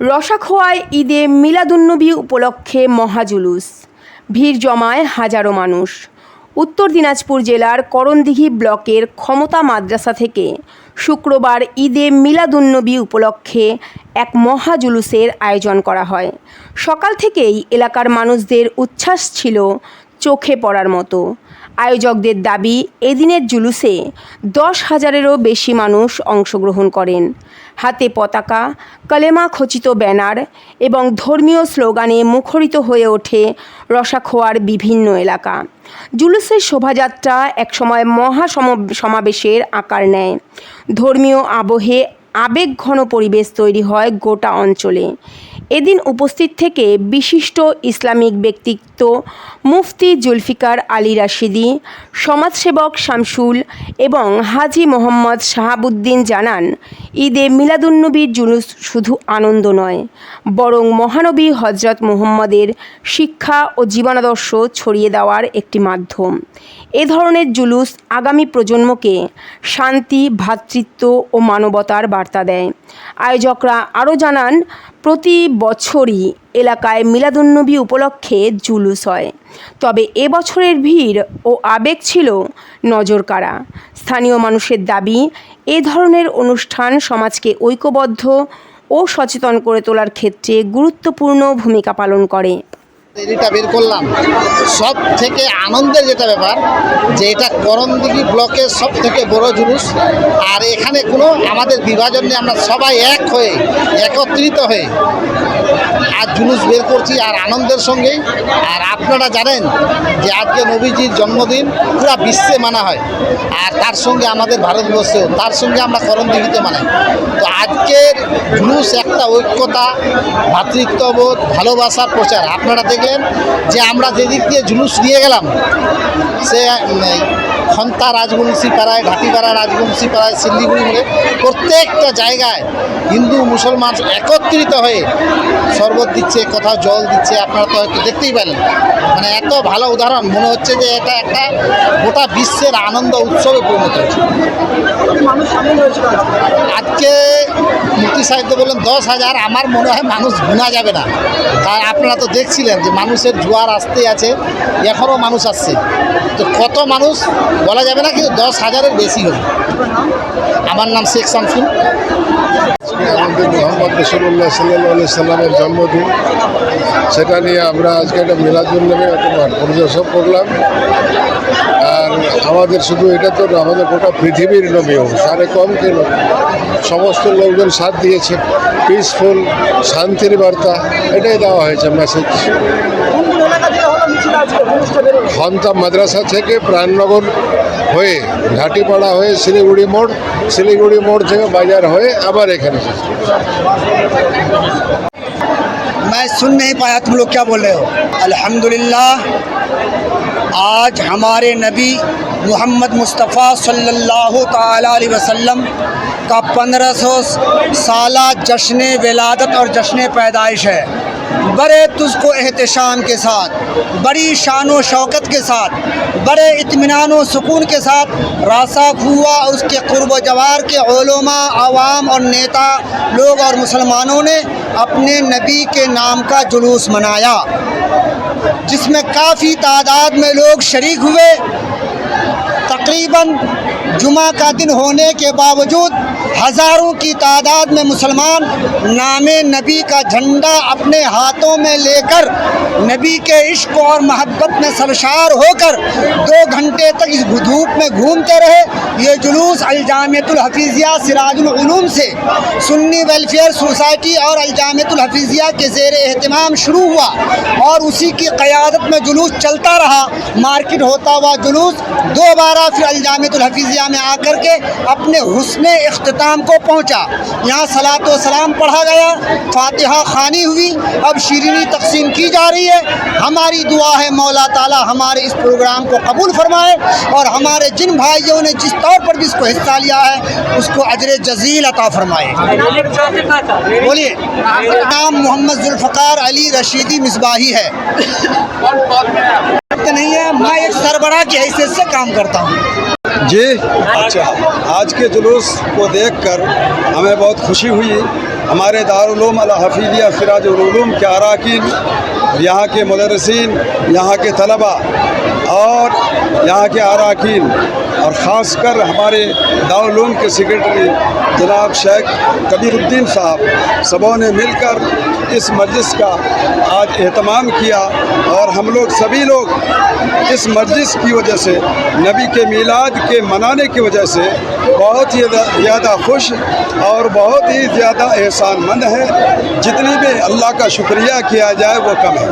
রসাখোয়ায় ঈদে মিলাদুন্নবী উপলক্ষে মহাজুলুস। ভিড় জমায় হাজারো মানুষ। উত্তর দিনাজপুর জেলার করণদিঘি ব্লকের ক্ষমতা মাদ্রাসা থেকে শুক্রবার ঈদে মিলাদুন্নবী উপলক্ষে এক মহাজুলুসের আয়োজন করা হয়। সকাল থেকেই এলাকার মানুষদের উচ্ছ্বাস ছিল চোখে পড়ার মতো। আয়োজকদের দাবি, এদিনের জুলুসে দশ হাজারেরও বেশি মানুষ অংশগ্রহণ করেন। হাতে পতাকা কলেমা খচিত ব্যানার এবং ধর্মীয় স্লোগানে মুখরিত হয়ে ওঠে রসাখোয়ার বিভিন্ন এলাকা। জুলুসের শোভাযাত্রা একসময় মহা সমাবেশের আকার নেয়। ধর্মীয় আবহে আবেগঘন পরিবেশ তৈরি হয় গোটা অঞ্চলে। এদিন উপস্থিত থেকে বিশিষ্ট ইসলামিক ব্যক্তিত্ব মুফতি জুলফিকার আলী রাশিদি, সমাজসেবক শামসুল এবং হাজি মোহাম্মদ শাহাবুদ্দিন জানান, ঈদে মিলাদুন্নবীর জুলুস শুধু আনন্দ নয়, বরং মহানবী হজরত মুহম্মদের শিক্ষা ও জীবনাদর্শ ছড়িয়ে দেওয়ার একটি মাধ্যম। এ ধরনের জুলুস আগামী প্রজন্মকে শান্তি ভ্রাতৃত্ব ও মানবতার বার্তা দেয়। আয়োজকরা আরও জানান প্রতি বছরই এলাকায় মিলাদুন্নবী উপলক্ষে জুলুস হয়। তবে এবছরের ভিড় ও আবেগ ছিল নজরকাড়া। স্থানীয় মানুষের দাবি, এ ধরনের অনুষ্ঠান সমাজকে ঐক্যবদ্ধ ও সচেতন করে তোলার ক্ষেত্রে গুরুত্বপূর্ণ ভূমিকা পালন করে। এটা বের করলাম সব থেকে আনন্দের যেটা ব্যাপার, যে এটা করণদিঘি ব্লকের সব থেকে বড় জুলুস, আর এখানে কোনো আমাদের বিভাজন নেই, আমরা সবাই এক হয়ে, একত্রিত হয়ে আর জুলুস বের করছি আর আনন্দের সঙ্গেই আর আপনারা জানেন যে আজকে নবীজির জন্মদিন পুরা বিশ্বে মানা হয়, আর তার সঙ্গে আমাদের ভারতবর্ষেও তার সঙ্গে আমরা করণদিঘিতে মানাই। তো আজকের জুলুস একটা ঐক্যতা ভ্রাতৃত্ববোধ ভালোবাসার প্রচার, আপনারা দেখলেন যে আমরা যেদিক দিয়ে জুলুস নিয়ে গেলাম, সে খন্তা রাজবংশী পাড়ায়, ঘাটিপাড়া রাজবংশী পাড়ায় শিলিগুড়ি মিলে প্রত্যেকটা জায়গায় হিন্দু, মুসলমান একত্রিত হয়ে শরবত দিচ্ছে, কোথাও জল দিচ্ছে, আপনারা তো হয়তো দেখতেই পেলেন মানে এত ভালো উদাহরণ, মনে হচ্ছে যে এটা একটা গোটা বিশ্বের আনন্দ উৎসবে পরিণত হচ্ছে আজকে মুক্তি সাহিত্য বললেন, দশ হাজার, আমার মনে হয় মানুষ গোনা যাবে না। তাই আপনারা তো দেখছিলেন যে মানুষের জোয়ার আসতে আছে, এখনও মানুষ আসছে। তো কত মানুষ বলা যাবে না, কিন্তু দশ হাজারের বেশি হবে আমার নাম শেখ শামসুল। আমাদের মোহাম্মদ রসুল্লাহ সাল্লাহ সাল্লামের জন্মদিন। সেটা নিয়ে আমরা আজকে একটা মেলাজুল তোমার পরিদর্শন করলাম। আমাদের শুধু এটা তো না, আমাদের গোটা পৃথিবীর নবী সারে কম কেন সমস্ত লোকজন সাথ দিয়েছে পিসফুল শান্তির বার্তা এটাই দেওয়া হয়েছে মেসেজ খন্তা মাদ্রাসা থেকে প্রাণনগর হয়ে ঘাটিপাড়া হয়ে শিলিগুড়ি মোড় শিলিগুড়ি মোড় থেকে বাজার হয়ে আবার এখানে এসেছে मैं सुन नहीं पाया तुम लोग क्या बोल रहे हो अल्हम्दुलिल्लाह आज हमारे नबी محمد مصطفیٰ صلی اللہ تعالیٰ علیہ وسلم کا پندرہ سو سالہ جشن ولادت اور جشن پیدائش ہے۔ بڑے تجھ کو احتشام کے ساتھ، بڑی شان و شوکت کے ساتھ، بڑے اطمینان و سکون کے ساتھ راسا ہوا اس کے قرب و جوار کے علماء، عوام اور نیتا لوگ اور مسلمانوں نے اپنے نبی کے نام کا جلوس منایا۔ جس میں کافی تعداد میں لوگ شریک ہوئے۔ تقریباً جمعہ کا دن ہونے کے باوجود ہزاروں کی تعداد میں مسلمان نام نبی کا جھنڈا اپنے ہاتھوں میں لے کر نبی کے عشق اور محبت میں سرشار ہو کر دو گھنٹے تک اس دھوپ میں گھومتے رہے۔ یہ جلوس الجامعت الحفیظیہ سراج العلوم سے سنی ویلفیئر سوسائٹی اور الجامعت الحفیظیہ کے زیر اہتمام شروع ہوا اور اسی کی قیادت میں جلوس چلتا رہا۔ مارکیٹ ہوتا ہوا جلوس۔ دوبارہ پھر الجامعت الحفیظیہ میں آ کر کے اپنے حسن اختتام مقام کو پہنچا۔ یہاں سلاۃ و سلام پڑھا گیا فاتحہ خانی ہوئی۔ اب شیرینی تقسیم کی جا رہی ہے۔ ہماری دعا ہے مولا تعالی ہمارے اس پروگرام کو قبول فرمائے اور ہمارے جن بھائیوں نے جس طور پر بھی اس کو حصہ لیا ہے اس کو اجر جزیل عطا فرمائے۔ بولیے نام محمد ذوالفقار علی رشیدی مصباحی ہے۔ نہیں ہے میں ایک سربراہ کی حیثیت سے کام کرتا ہوں۔ جی۔ اچھا۔ آج کے جلوس کو دیکھ کر ہمیں بہت خوشی ہوئی۔ ہمارے دارالعلوم الحفیظیہ سراج العلوم کے اراکین، یہاں کے مدرسین، یہاں کے طلباء اور یہاں کے اراکین اور خاص کر ہمارے دارالعلوم کے سیکرٹری جناب شیخ کبیر الدین صاحب، سبوں نے مل کر اس مجلس کا آج اہتمام کیا اور ہم لوگ سبھی لوگ اس مجلس کی وجہ سے، نبی کے میلاد کے منانے کی وجہ سے بہت ہی زیادہ خوش اور بہت ہی زیادہ احسان مند ہے جتنی بھی اللہ کا شکریہ کیا جائے وہ کم ہے۔